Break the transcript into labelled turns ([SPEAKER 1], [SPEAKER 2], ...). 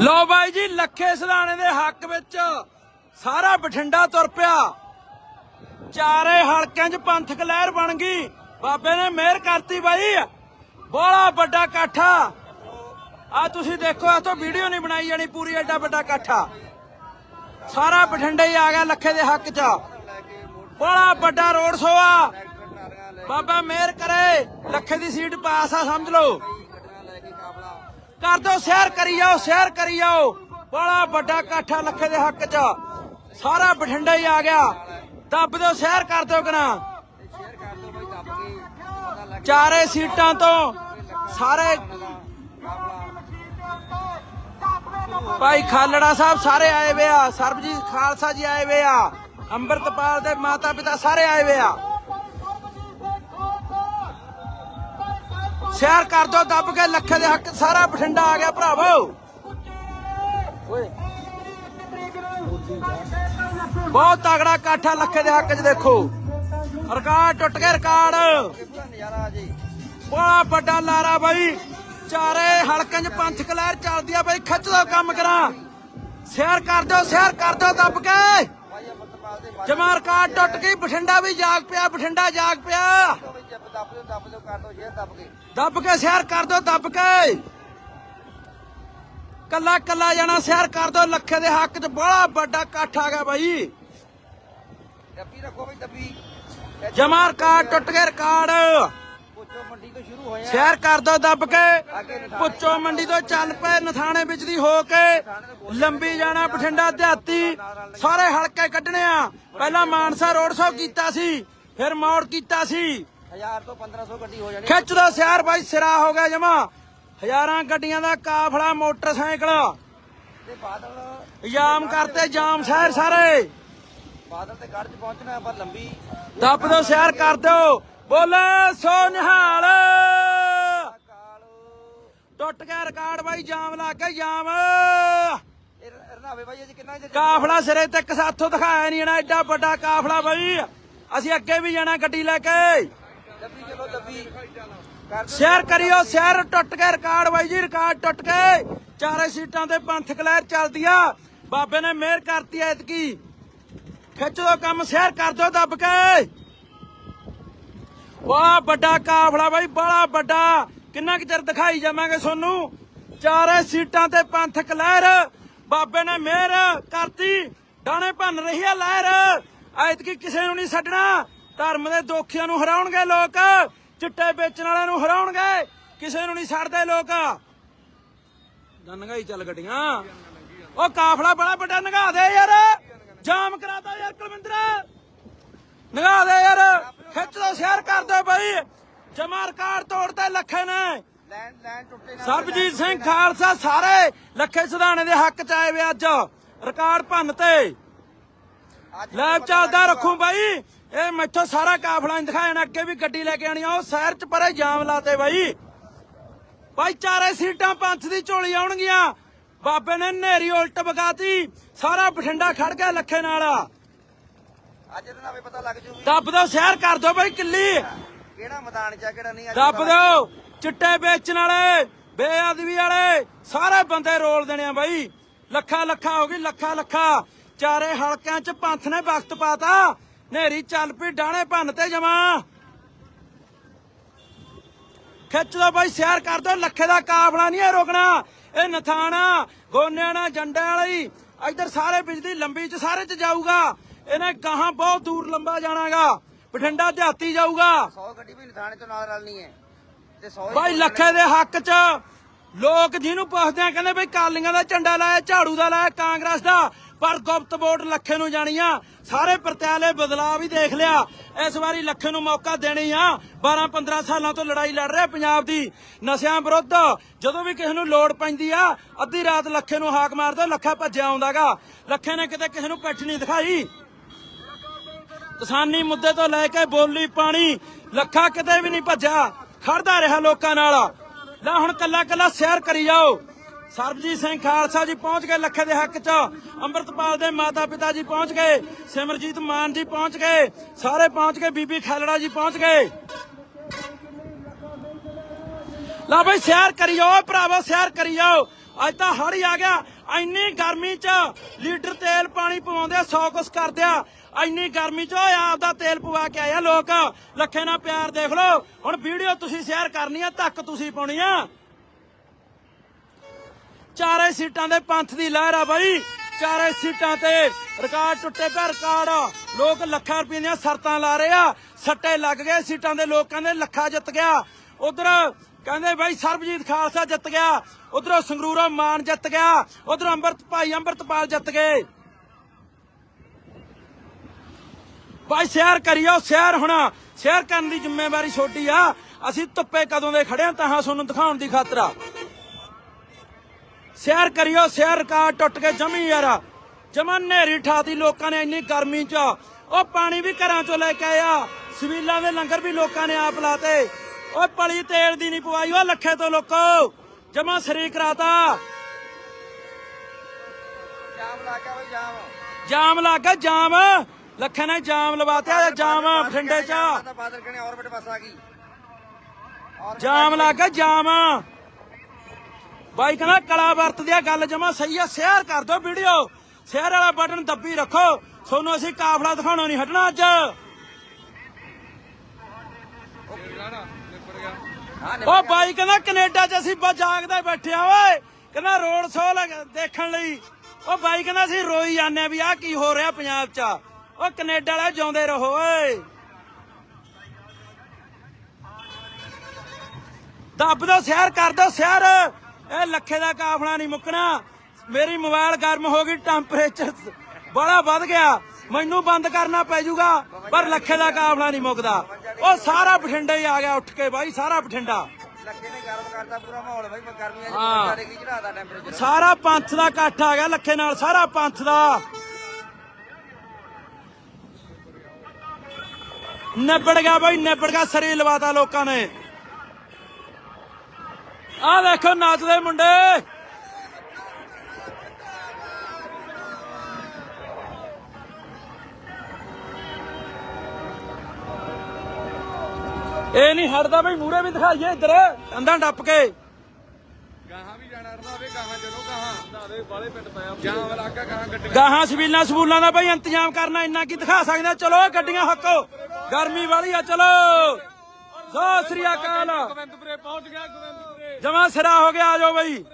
[SPEAKER 1] ਲੋ ਬਾਈ ਜੀ, ਲੱਖੇ ਸਲਾਣੇ ਦੇ ਹੱਕ ਵਿੱਚ ਸਾਰਾ ਬਠਿੰਡਾ ਤੁਰ ਪਿਆ। ਚਾਰੇ ਹਲਕਿਆਂ 'ਚ ਪੰਥਕ ਲਹਿਰ ਬਣ ਗਈ। ਬਾਬੇ ਨੇ ਮਿਹਰ ਕਰਤੀ ਬਾਈ। ਬੜਾ ਵੱਡਾ ਇਕੱਠਾ ਆ। ਤੁਸੀਂ ਦੇਖੋ ਆ ਤੋਂ ਵੀਡੀਓ ਨਹੀਂ ਬਣਾਈ ਜਾਣੀ, ਪੂਰੀ ਐਡਾ ਵੱਡਾ ਇਕੱਠਾ ਸਾਰਾ ਬਠਿੰਡਾ ਹੀ ਆ ਗਿਆ ਲੱਖੇ ਦੇ ਹੱਕ 'ਚ। ਬੜਾ ਵੱਡਾ ਰੋਡ ਸ਼ੋ ਆ। ਬਾਬਾ ਮਿਹਰ ਕਰੇ, ਲੱਖੇ ਦੀ ਸੀਟ ਪਾਸ ਆ, ਸਮਝ ਲਓ। ਕਰ ਦੋ ਸ਼ੇਅਰ ਕਰੀ ਜਾਓ ਸ਼ੇਅਰ ਕਰੀ ਜਾਓ। ਬੜਾ ਵੱਡਾ ਇਕੱਠਾ ਲੱਖੇ ਦੇ ਹੱਕ 'ਚ। ਸਾਰਾ ਬਠਿੰਡਾ ਹੀ ਆ ਗਿਆ। ਦੱਬ ਦਿਓ ਸ਼ੇਅਰ ਕਰ ਦਿਓ ਕਨਾ ਚਾਰੇ ਸੀਟਾਂ ਤੋਂ ਸਾਰੇ ਭਾਈ ਖਾਲੜਾ ਸਾਹਿਬ ਸਾਰੇ ਆਏ ਵੇ ਆ। ਸਰਬਜੀਤ ਖਾਲਸਾ ਜੀ ਆਏ ਵੇ ਆ। ਅੰਮ੍ਰਿਤਪਾਲ ਦੇ ਮਾਤਾ ਪਿਤਾ ਸਾਰੇ ਆਏ ਵੇ ਆ। ਸੈਰ ਕਰ ਦੋ, ਦੱਬ ਕੇ ਲੱਖੇ ਦੇ ਹੱਕ 'ਚ ਸਾਰਾ ਬਠਿੰਡਾ ਆ ਗਿਆ ਭਰਾਵੋ। ਓਏ ਬਹੁਤ ਤਗੜਾ ਇਕੱਠਾ ਲੱਖੇ ਦੇ ਹੱਕ 'ਚ ਦੇਖੋ। ਰਿਕਾਰਡ ਟੁੱਟ ਗਿਆ, ਰਿਕਾਰਡ। ਬੜਾ ਵੱਡਾ ਲਾਰਾ ਬਾਈ। ਚਾਰੇ ਹਲਕਿਆਂ 'ਚ ਪੰਥ ਲਹਿਰ ਚੱਲਦੀ ਆ ਬਾਈ, ਖਿੱਚ ਦੋ ਕੰਮ ਕਰਾਂ। ਸ਼ੇਅਰ ਕਰ ਦਿਓ ਸ਼ੇਅਰ ਕਰ ਦਿਓ ਦੱਬ ਕੇ। ਜਮਾ ਰਿਕਾਰਡ ਟੁੱਟ ਗਈ, ਬਠਿੰਡਾ ਵੀ ਜਾਗ ਪਿਆ, ਬਠਿੰਡਾ ਜਾਗ ਪਿਆ। ਦੱਬ ਕੇ। ਸ਼ੇਅਰ ਕਰ ਦਿਓ ਦੱਬ ਕੇ। ਕੱਲਾ ਕੱਲਾ ਜਾਣਾ ਸ਼ੇਅਰ ਕਰ ਦਿਓ ਲੱਖੇ ਦੇ ਹੱਕ 'ਚ ਬੜਾ ਵੱਡਾ ਇਕੱਠ ਆ ਗਿਆ ਬਾਈ। ਜਮਾ ਰਿਕਾਰਡ ਟੁੱਟ ਗਿਆ ਰਿਕਾਰਡ। ਸ਼ੇਅਰ ਕਰ ਦੋ ਦੱਬ ਕੇ। ਪੁੱਚੋ ਮੰਡੀ ਤੋਂ ਚੱਲ ਪਏ ਨਥਾਣੇ ਵਿੱਚ ਦੀ ਹੋ ਕੇ। ਲੰਬੀ ਜਾਣਾ ਬਠਿੰਡਾ ਦਿਹਾਤੀ। ਸਾਰੇ ਹਲਕੇ ਕੱਢਣੇ ਆ। ਪਹਿਲਾਂ ਮਾਨਸਾ ਰੋਡ ਸ਼ੋ ਕੀਤਾ ਸੀ ਫਿਰ ਮੌੜ ਕੀਤਾ ਸੀ।
[SPEAKER 2] 1000 ਤੋਂ 1500 ਗੱਡੀ ਹੋ ਜਾਣੀ।
[SPEAKER 1] ਖਿੱਚ ਦੋ ਸ਼ਹਿਰ ਬਾਈ ਸਿਰਾ ਹੋ ਗਿਆ ਜਮਾ। ਹਜ਼ਾਰਾਂ ਗੱਡੀਆਂ ਦਾ ਕਾਫਲਾ ਮੋਟਰਸਾਈਕਲ।
[SPEAKER 2] ਤੇ ਬਾਦਲ
[SPEAKER 1] ਜਾਮ ਕਰਤੇ ਜਾਮ ਸ਼ਹਿਰ ਸਾਰੇ।
[SPEAKER 2] ਬਾਦਲ ਤੇ ਗੜ ਚ ਪਹੁੰਚਣਾ ਪਰ ਲੰਬੀ
[SPEAKER 1] ਦੱਬ ਦੋ ਸ਼ਹਿਰ ਕਰ ਦਿਓ। ਬੋਲੇ ਸੋ ਨਿਹਾਲ ਟੁੱਟ ਗਿਆ ਰਿਕਾਰਡ ਬਾਈ ਜਾਮ ਲੱਗ ਗਿਆ ਜਾਮ।
[SPEAKER 2] ਬਾਈ ਅੱਜ ਕਿੰਨਾ
[SPEAKER 1] ਕਾਫਲਾ ਸਿਰੇ ਤੇ ਸਾਥੋਂ ਦਿਖਾਇਆ ਨਹੀਂ ਜਾਣਾ ਐਡਾ ਵੱਡਾ ਕਾਫਲਾ ਬਾਈ। ਅਸੀਂ ਅੱਗੇ ਵੀ ਜਾਣਾ ਗੱਡੀ ਲੈ ਕੇ
[SPEAKER 2] ਦੱਬੀ ਚਲੋ ਦੱਬੀ ਕਰ ਦਿਓ
[SPEAKER 1] ਸ਼ੇਅਰ ਕਰਿਓ, ਸ਼ੇਅਰ ਟੁੱਟ ਗਿਆ ਰਿਕਾਰਡ ਬਾਈ ਜੀ ਰਿਕਾਰਡ ਟੁੱਟ ਗਏ। ਚਾਰੇ ਸੀਟਾਂ ਤੇ ਪੰਥਕ ਲਹਿਰ ਚੱਲਦੀ ਆ। ਬਾਬੇ ਨੇ ਮਿਹਰ ਕਰਤੀ ਐਤਕੀ। ਖਿੱਚ ਦੋ ਕੰਮ, ਸ਼ੇਅਰ ਕਰ ਦਿਓ ਦੱਬ ਕੇ। ਵਾਹ, ਵੱਡਾ ਕਾਫਲਾ ਬਾਈ, ਬੜਾ ਵੱਡਾ। ਕਿੰਨਾ ਕੁ ਚਿਰ ਦਿਖਾਈ ਜਾਵਾਂਗੇ ਤੁਹਾਨੂੰ? ਚਾਰੇ ਸੀਟਾਂ ਤੇ ਪੰਥਕ ਲਹਿਰ ਬਾਬੇ ਨੇ ਮਿਹਰ ਕਰਤੀ। ਡਾਣੇ ਭੰਨ ਰਹੀ ਆ ਲਹਿਰ। ਐਤਕੀ ਕਿਸੇ ਨੂੰ ਨਹੀਂ ਛੱਡਣਾ। ਧਰਮ ਦੇ ਦੋਖੀਆਂ ਨੂੰ ਹਰਾਉਣਗੇ ਲੋਕ ਚਿੱਟੇ ਵੇਚਣ ਵਾਲਿਆਂ ਨੂੰ ਹਰਾਉਣਗੇ ਕਿਸੇ ਨੂੰ ਨਹੀਂ ਛੱਡਦੇ ਲੋਕ। ਨੰਗਾ ਹੀ ਚੱਲ ਗੱਡੀਆਂ। ਉਹ ਕਾਫਲਾ ਬੜਾ ਵੱਡਾ ਨਗਾ ਦੇ ਯਾਰ। ਜਾਮ ਕਰਾਤਾ ਯਾਰ ਕੁਲਵਿੰਦਰ। ਨਗਾ ਦੇ ਯਾਰ। ਖਿੱਚ ਦੋ ਸ਼ੇਅਰ ਕਰ ਦਿਓ ਬਾਈ। ਜਮਾ ਰਿਕਾਰਡ ਤੋੜਤੇ ਲੱਖੇ ਨਾ। ਸਰਬਜੀਤ ਸਿੰਘ ਖਾਲਸਾ ਸਾਰੇ ਲੱਖੇ ਸੁਧਾਣੇ ਦੇ ਹੱਕ ਚ ਆਏ ਵੇ ਅੱਜ। ਰਿਕਾਰਡ ਭੰਨ ਤੇ। ਲੈਬ ਚੱਲਦਾ ਰੱਖੂ ਬਾਈ। ਇਹ ਮੈਥੋਂ ਸਾਰਾ ਕਾਫਲਾ ਨਹੀਂ ਦਿਖਾਇਆ ਅੱਗੇ ਵੀ ਗੱਡੀ ਲੈ ਕੇ ਆਣੀ ਆ ਉਹ ਸ਼ਹਿਰ ਚ ਪਰੇ ਜਾਮ ਲਾਤੇ ਬਾਈ। ਬਾਈ ਚਾਰੇ ਸੀਟਾਂ ਪੰਥ ਦੀ ਝੋਲੀ ਆਉਣਗੀਆਂ। ਬਾਬੇ ਨੇ ਨੇਰੀ ਉਲਟ ਵਗਾਤੀ ਸਾਰਾ ਬਠਿੰਡਾ ਖੜ ਗਿਆ ਲੱਖੇ ਨਾਲ।
[SPEAKER 2] ਅੱਜ ਰਨਾਵੇ ਪਤਾ ਲੱਗ ਜੂ
[SPEAKER 1] ਦੱਬ ਦੋ ਸ਼ਹਿਰ ਕਰ ਦੋ ਬਾਈ ਕਿੱਲੀ।
[SPEAKER 2] ਕਿਹੜਾ ਮੈਦਾਨ ਚ ਕਿਹੜਾ ਨਹੀਂ
[SPEAKER 1] ਦੱਬ ਦਿਓ ਚਿੱਟੇ ਵੇਚਣ ਵਾਲੇ ਬੇਅਦਬੀ ਵਾਲੇ ਸਾਰੇ ਬੰਦੇ ਰੋਲ ਦੇਣੇ ਆ ਬਾਈ। ਲੱਖਾਂ ਲੱਖਾਂ ਹੋ ਗਈ ਲੱਖਾਂ ਲੱਖਾਂ ਚਾਰੇ ਹਲਕਿਆਂ ਚ ਪੰਥ ਨੇ ਵਕਤ ਪਾਤਾ। ਨੇਰੀ ਚੱਲ ਪਈ ਡਾਣੇ ਭੰਨ ਤੇ ਜਮਾ। ਖਿੱਚ ਦੋ ਬਾਈ ਸ਼ੇਅਰ ਕਰ ਦੋ ਲੱਖੇ ਦਾ ਕਾਫਲਾ ਨਹੀਂ ਇਹ ਰੋਕਣਾ। ਇਹ ਨਥਾਣਾ ਗੋਨਿਆਣਾ ਜੰਡੇ ਵਾਲੀ। ਇੱਧਰ ਸਾਰੇ ਬਿਜਲੀ ਲੰਬੀ ਚ ਸਾਰੇ ਚ ਜਾਊਗਾ। ਇਹਨੇ ਗਾਹਾਂ ਬਹੁਤ ਦੂਰ ਲੰਬਾ ਜਾਣਾਗਾ। ਬਠਿੰਡਾ ਦਿਹਾਤੀ ਜਾਊਗਾ।
[SPEAKER 2] 100 ਗੱਡੀ ਵੀ ਥਾਣੇ ਤੋਂ ਨਾਲ ਰਲਣੀ ਹੈ। ਤੇ 100
[SPEAKER 1] ਭਾਈ ਲੱਖੇ ਦੇ ਹੱਕ 'ਚ ਲੋਕ ਜਿਹਨੂੰ ਪੁੱਛਦੇ ਆ ਕਹਿੰਦੇ ਬਈ ਕਾਲੀਆਂ ਦਾ ਝੰਡਾ ਲਾਇਆ ਝਾੜੂ ਦਾ ਲਾਇਆ ਕਾਂਗਰਸ ਦਾ। ਪਰ ਗੁਪਤ ਵੋਟ ਲੱਖੇ ਨੂੰ ਜਾਣੀ ਸਾਰੇ ਪ੍ਰਤਿਆਲੇ ਬਦਲਾਅ ਵੀ ਦੇਖ ਲਿਆ। ਇਸ ਵਾਰੀ ਲੱਖੇ ਨੂੰ ਮੌਕਾ ਦੇਣੀ ਆ। 12 15 ਸਾਲਾਂ ਤੋਂ ਲੜਾਈ ਲੜ ਰਿਹਾ ਪੰਜਾਬ ਦੀ। ਨਸ਼ਿਆਂ ਵਿਰੁੱਧ ਜਦੋਂ ਵੀ ਕਿਸੇ ਨੂੰ ਲੋੜ ਪੈਂਦੀ ਆ, ਅੱਧੀ ਰਾਤ ਲੱਖੇ ਨੂੰ ਹਾਕ ਮਾਰਦਾ, ਲੱਖਾ ਭੱਜਿਆ ਆਉਂਦਾਗਾ। ਲੱਖੇ ਨੇ ਕਿਤੇ ਕਿਸੇ ਨੂੰ ਪਿੱਠ ਨਹੀਂ ਦਿਖਾਈ। ਕਿਸਾਨੀ ਮੁੱਦੇ ਤੋਂ ਲੈ ਕੇ ਬੋਲੀ ਪਾਣੀ, ਲੱਖਾ ਕਿਤੇ ਵੀ ਨਹੀਂ ਭੱਜਿਆ। ਖੜਦਾ ਰਿਹਾ ਲੋਕਾਂ ਨਾਲ। ਲੈ ਹੁਣ ਕੱਲਾ ਕੱਲਾ ਸੈਰ ਕਰੀ ਜਾਓ। ਸਰਬਜੀਤ ਸਿੰਘ ਖਾਲਸਾ ਜੀ ਪਹੁੰਚ ਗਏ ਲੱਖੇ ਦੇ ਹੱਕ 'ਚ। ਅੰਮ੍ਰਿਤਪਾਲ ਦੇ ਮਾਤਾ ਪਿਤਾ ਜੀ ਪਹੁੰਚ ਗਏ। ਸਿਮਰਜੀਤ ਮਾਨ ਜੀ ਪਹੁੰਚ ਗਏ। ਸਾਰੇ ਪਹੁੰਚ ਗਏ। ਬੀਬੀ ਖਾਲੜਾ ਜੀ ਪਹੁੰਚ ਗਏ। ਲਾ ਬਈ ਸ਼ੇਅਰ ਕਰੀ ਜਾਓ ਭਰਾਵੋ ਸ਼ੇਅਰ ਕਰੀ ਜਾਓ ਅੱਜ ਤਾਂ ਹੜੀ ਆ ਗਿਆ। ਇੰਨੀ ਗਰਮੀ 'ਚ ਲੀਟਰ ਤੇਲ ਪਾਣੀ ਪਵਾਉਂਦੇ ਆ 100 ਕੁਛ ਕਰਦੇ ਆ। ਇੰਨੀ ਗਰਮੀ 'ਚ ਓਏ ਆਪਦਾ ਤੇਲ ਪਵਾ ਕੇ ਆਇਆ ਲੋਕ। ਲੱਖੇ ਨਾਲ ਪਿਆਰ ਦੇਖ ਲਓ। ਹੁਣ ਵੀਡੀਓ ਤੁਸੀਂ ਸ਼ੇਅਰ ਕਰਨੀ ਆ, ਧੱਕ ਤੁਸੀਂ ਪਾਉਣੀ ਆ। ਚਾਰੇ ਸੀਟਾਂ ਦੇ ਪੰਥ ਦੀ ਲਹਿਰ ਆ ਬਾਈ। ਚਾਰੇ ਸੀਟਾਂ ਤੇ ਰਿਕਾਰਡ ਟੁੱਟੇ ਪਿਆ ਰਿਕਾਰਡ ਲੋਕ ਲੱਖਾਂ ਰੁਪਏ ਦੀਆਂ ਸ਼ਰਤਾਂ ਲਾ ਰਹੇ ਆ। ਸੱਟੇ ਲੱਗ ਗਏ ਸੀਟਾਂ ਦੇ, ਲੋਕ ਕਹਿੰਦੇ ਲੱਖਾ ਜਿੱਤ ਗਿਆ। ਉਧਰ ਕਹਿੰਦੇ ਬਾਈ ਸਰਬਜੀਤ ਖਾਲਸਾ ਜਿੱਤ ਗਿਆ। ਉਧਰੋਂ ਸੰਗਰੂਰੋਂ ਮਾਨ ਜਿੱਤ ਗਿਆ। ਉਧਰੋਂ ਅੰਮ੍ਰਿਤ ਭਾਈ ਅੰਮ੍ਰਿਤਪਾਲ ਜਿੱਤ ਗਏ। ਭਾਈ ਸ਼ੇਅਰ ਕਰਿਓ ਸ਼ੇਅਰ ਹੋਣਾ। ਸ਼ੇਅਰ ਕਰਨ ਦੀ ਜ਼ਿੰਮੇਵਾਰੀ ਛੋਟੀ ਆ। ਅਸੀਂ ਧੁੱਪੇ ਕਦੋਂ ਦੇ ਖੜੇ ਆ, ਤਾਂ ਤੁਹਾਨੂੰ ਦਿਖਾਉਣ ਦੀ ਖਾਤਰ ਆ। ਸ਼ੇਅਰ ਕਰਿਓ ਸ਼ੇਅਰ ਰਿਕਾਰਡ ਟੁੱਟ ਕੇ ਜਮੀ ਯਾਰ। ਜਮਾ ਨੇਰੀ ਠਾਤੀ ਲੋਕਾਂ ਨੇ ਇੰਨੀ ਗਰਮੀ ਚ। ਉਹ ਪਾਣੀ ਵੀ ਘਰਾਂ ਚੋਂ ਲੈ ਕੇ ਆਇਆ। ਸਵੀਲਾਂ ਦੇ ਲੰਗਰ ਵੀ ਲੋਕਾਂ ਨੇ ਆਪ ਲਾਤੇ। ਉਹ ਪਲੀ ਤੇਲ ਦੀ ਨਹੀਂ ਪਵਾਈ ਉਹ ਲੱਖੇ ਤੋਂ ਲੋਕੋ। ਜਮਾ ਸ਼ਰੀਕ ਰਾਤਾ
[SPEAKER 2] ਜਾਮ ਲਾ ਕੇ ਬਈ ਜਾਮ।
[SPEAKER 1] ਜਾਮ ਲੱਗਾ ਜਾਮ। ਲੱਖੇ ਨੇ ਜਾਮ ਲਵਾਤਿਆ ਜਾਮ ਬਠਿੰਡੇ ਚ।
[SPEAKER 2] ਬਾਦਲ ਕਨੇ ਔਰਬਿਟ ਬੱਸ ਆ ਗਈ। ਔਰਬਿਟ
[SPEAKER 1] ਜਾਮ ਲੱਗਾ ਜਾਮ। ਬਾਈ ਕਹਿੰਦਾ ਕਲਾ ਵਰਤਦੀ ਆ, ਗੱਲ ਜਮਾ ਸਹੀ ਆ ਸ਼ੇਅਰ ਕਰ ਦਿਓ ਵੀਡੀਓ ਸ਼ੇਅਰ ਵਾਲਾ ਬਟਨ ਦੱਬੀ ਰੱਖੋ। ਤੁਹਾਨੂੰ ਅਸੀਂ ਕਾਫਲਾ ਦਿਖਾਉਣਾ ਨਹੀਂ ਹਟਣਾ ਅੱਜ। ਉਹ ਬਾਈ ਕਹਿੰਦਾ ਕੈਨੇਡਾ 'ਚ ਅਸੀਂ ਬਸ ਜਾਗਦੇ ਬੈਠੇ ਆ, ਓਏ। ਕਹਿੰਦਾ ਰੋਡ ਸ਼ੋ ਲੱਗ- ਦੇਖਣ ਲਈ। ਉਹ ਬਾਈ ਕਹਿੰਦਾ ਅਸੀਂ ਰੋਈ ਜਾਂਦੇ ਆ ਵੀ ਆਹ ਕੀ ਹੋ ਰਿਹਾ ਪੰਜਾਬ 'ਚ। ਉਹ ਕੈਨੇਡਾ ਵਾਲੇ ਜਿਉਂਦੇ ਰਹੋ, ਓਏ। ਦੱਬ ਦੋ ਸ਼ੇਅਰ ਕਰ ਦੋ ਸ਼ੇਅਰ ਇਹ ਲੱਖੇ ਦਾ ਕਾਫਲਾ ਨਹੀਂ ਮੁੱਕਣਾ। ਮੇਰੀ ਮੋਬਾਈਲ ਗਰਮ ਹੋ ਗਈ ਟੈਂਪਰੇਚਰ ਬੜਾ ਵੱਧ ਗਿਆ। ਮੈਨੂੰ ਬੰਦ ਕਰਨਾ ਪੈ ਜਾਊਗਾ ਪਰ ਲੱਖੇ ਦਾ ਕਾਫਲਾ ਨਹੀਂ ਮੁੱਕਦਾ। ਉਹ ਸਾਰਾ ਬਠਿੰਡਾ ਹੀ ਆ ਗਿਆ ਉੱਠ ਕੇ ਬਾਈ ਸਾਰਾ ਬਠਿੰਡਾ।
[SPEAKER 2] ਲੱਗੇ ਨੇ ਗਰਮ ਕਰਤਾ ਪੂਰਾ ਮਾਹੌਲ ਬਈ ਗਰਮੀਆਂ ਚ
[SPEAKER 1] ਹਾਂ।
[SPEAKER 2] 50 ਡਿਗਰੀ ਚੜਾਤਾ ਟੈਂਪਰੇਚਰ
[SPEAKER 1] ਸਾਰਾ ਪੰਥ ਦਾ ਇਕੱਠ ਆ ਗਿਆ ਲੱਖੇ ਨਾਲ ਸਾਰਾ ਪੰਥ ਦਾ। ਨਿਬੜ ਗਿਆ ਬਾਈ ਨਿਬੜ ਗਿਆ ਸਰੀ ਲਵਾਤਾ ਲੋਕਾਂ ਨੇ। ਆਹ ਦੇਖੋ ਨੱਚਦੇ ਮੁੰਡੇ। ਇਹ ਨਹੀਂ ਹਟਦਾ ਬਈ ਮੂਰੇ ਵੀ ਦਿਖਾਈਏ ਇੱਧਰ। ਕੰਧਾਂ ਟੱਪ ਕੇ।
[SPEAKER 3] ਗਾਹਾਂ ਵੀ ਜਾਣਾ ਰੰਦਾਵੇ ਗਾਹਾਂ ਚਲੋ ਗਾਹਾਂ। ਰੰਦਾਵੇ ਬਾਲੇ ਪਿੰਡ ਪਿਆ ਜਾਮ ਲੱਗਾ ਗਾਹਾਂ ਗੱਡੀਆਂ
[SPEAKER 1] ਗਾਹਾਂ ਸਬੀਲਾਂ ਸਬੂਲਾਂ ਦਾ ਬਈ ਇੰਤਜ਼ਾਮ ਕਰਨਾ ਇੰਨਾ ਕੀ ਦਿਖਾ ਸਕਦੇ ਆ। ਚਲੋ ਗੱਡੀਆਂ ਹੱਕੋ। ਗਰਮੀ ਵਾਲੀ ਆ ਚਲੋ। ਸਤਿ ਸ੍ਰੀ ਅਕਾਲ।
[SPEAKER 3] ਗੋਬਿੰਦਪੁਰੇ ਪਹੁੰਚ ਗਿਆ ਗੋਬਿੰਦਪੁਰੇ
[SPEAKER 1] ਜਮਾ ਸਿਰਾ ਹੋ ਗਿਆ ਆ ਜਾਓ ਬਈ।